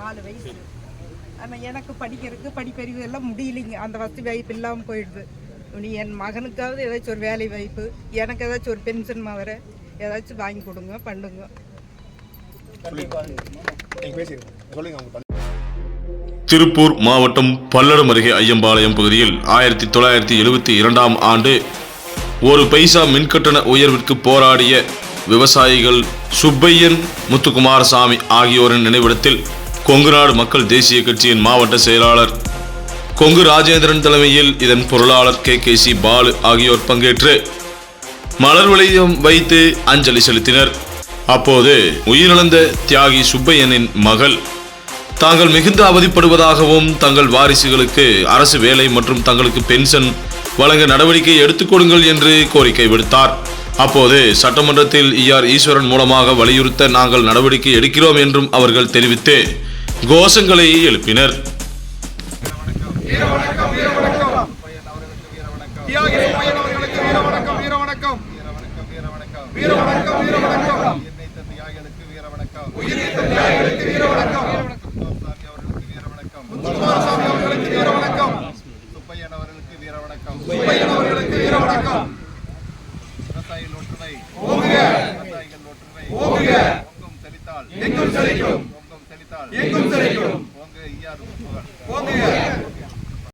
நாலு வயசு. ஆனால் எனக்கு படிக்கிறதுக்கு படிப்பறிவு எல்லாம் முடியலைங்க. அந்த வசதி வாய்ப்பு இல்லாமல் போயிடுது. இனி என் மகனுக்காவது ஏதாச்சும் ஒரு வேலை வாய்ப்பு எனக்கு ஏதாச்சும் ஒரு பென்ஷன் மாதிரி ஏதாச்சும் வாங்கி கொடுங்க பண்ணுங்க. திருப்பூர் மாவட்டம் பல்லடம் அருகே ஐயம்பாளையம் பகுதியில் ஆயிரத்தி தொள்ளாயிரத்தி எழுபத்தி இரண்டாம் ஆண்டு ஒரு பைசா மின்கட்டண உயர்விற்கு போராடிய விவசாயிகள் சுப்பையன் முத்துக்குமாரசாமி ஆகியோரின் நினைவிடத்தில் கொங்குநாடு மக்கள் தேசிய கட்சியின் மாவட்ட செயலாளர். கொங்கு ராஜேந்திரன் தலைமையில் இதன் பொருளாளர் கே கே சி பாலு ஆகியோர் பங்கேற்று மலர் வளையம் வைத்து அஞ்சலி செலுத்தினர். அப்போது உயிரிழந்த தியாகி சுப்பையனின் மகள் தாங்கள் மிகுந்த அவதிப்படுவதாகவும் தங்கள் வாரிசுகளுக்கு அரசு வேலை மற்றும் தங்களுக்கு பென்ஷன் வழங்க நடவடிக்கை எடுத்துக் கொடுங்கள் என்று கோரிக்கை விடுத்தார். அப்போது சட்டமன்றத்தில் இஆர் ஈஸ்வரன் மூலமாக வலியுறுத்த நாங்கள் நடவடிக்கை எடுக்கிறோம் என்றும் அவர்கள் தெரிவித்து கோஷங்களை எழுப்பினர். வீர வணக்கம் வீர வணக்கம் வீர வணக்கம் வீர வணக்கம் வீர வணக்கம் வீர வணக்கம் வீர வணக்கம் வீர வணக்கம் அவர்களுக்கு வீர வணக்கம் அவர்களுக்கு வீர வணக்கம் வீர வணக்கம் விவசாயிகள் ஒற்றுமை. விவசாயிகள் ஒற்றுமை. ஓங்குக. பொங்கும் செழித்தால். செழிக்கும். செழித்தால் எங்கும் செழிக்கும் போங்க ஐயா போங்க. ஐயா